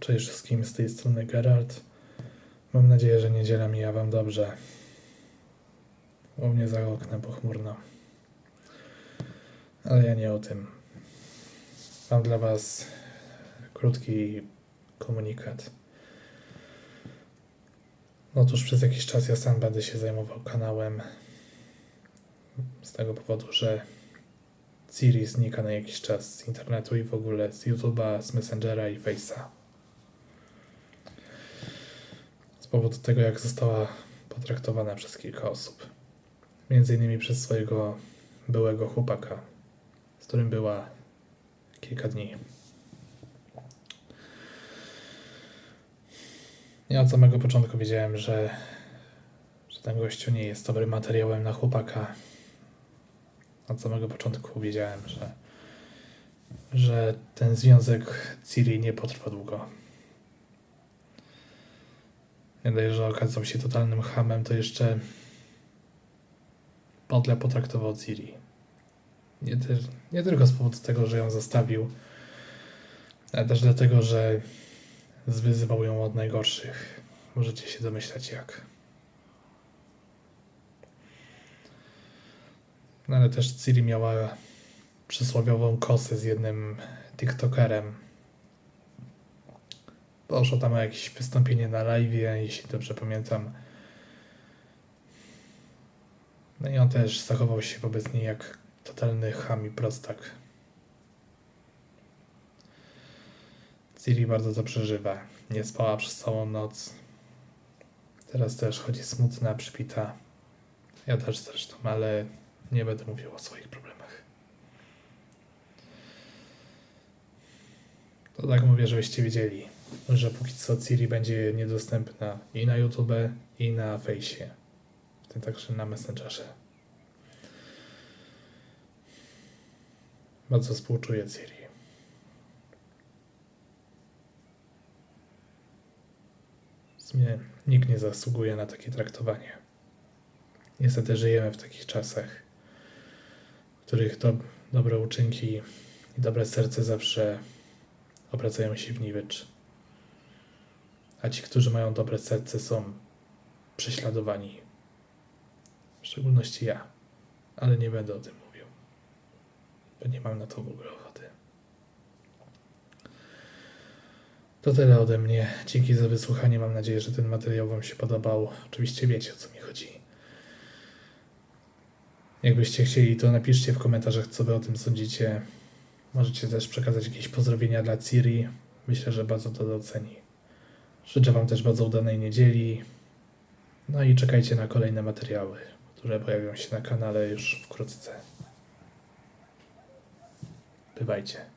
Cześć wszystkim, z tej strony Geralt. Mam nadzieję, że niedziela mija Wam dobrze. U mnie za oknem pochmurno. Ale ja nie o tym. Mam dla Was krótki komunikat. Otóż przez jakiś czas ja sam będę się zajmował kanałem. Z tego powodu, że Siri znika na jakiś czas z internetu i w ogóle z YouTube'a, z Messengera i Face'a. Z powodu tego, jak została potraktowana przez kilka osób. Między innymi przez swojego byłego chłopaka, z którym była kilka dni. Ja od samego początku wiedziałem, że, że ten gościu nie jest dobrym materiałem na chłopaka. Od samego początku wiedziałem, że, że ten związek Ciri nie potrwa długo. Nie dość, że okazał się totalnym hamem, to jeszcze podle potraktował Ciri. Nie, ty, nie tylko z powodu tego, że ją zostawił, ale też dlatego, że zwyzywał ją od najgorszych. Możecie się domyślać jak. No ale też Ciri miała przysłowiową kosę z jednym TikTokerem. Poszło tam jakieś wystąpienie na live, jeśli dobrze pamiętam. No i on też zachował się wobec niej jak totalny ham i prostak. Ciri bardzo to przeżywa. Nie spała przez całą noc. Teraz też chodzi smutna, przypita. Ja też zresztą, ale nie będę mówił o swoich problemach. To tak mówię, żebyście wiedzieli, że póki co Ciri będzie niedostępna i na YouTube, i na fejsie. W tym także na Messengerze. Bardzo współczuję Ciri. Sumie nikt nie zasługuje na takie traktowanie. Niestety żyjemy w takich czasach, w których do, dobre uczynki i dobre serce zawsze obracają się w niwecz. A ci, którzy mają dobre serce, są prześladowani. W szczególności ja. Ale nie będę o tym mówił. Bo nie mam na to w ogóle ochoty. To tyle ode mnie. Dzięki za wysłuchanie. Mam nadzieję, że ten materiał Wam się podobał. Oczywiście wiecie o co mi chodzi. Jakbyście chcieli, to napiszcie w komentarzach, co Wy o tym sądzicie. Możecie też przekazać jakieś pozdrowienia dla Ciri. Myślę, że bardzo to doceni. Życzę Wam też bardzo udanej niedzieli. No i czekajcie na kolejne materiały, które pojawią się na kanale już wkrótce. Bywajcie.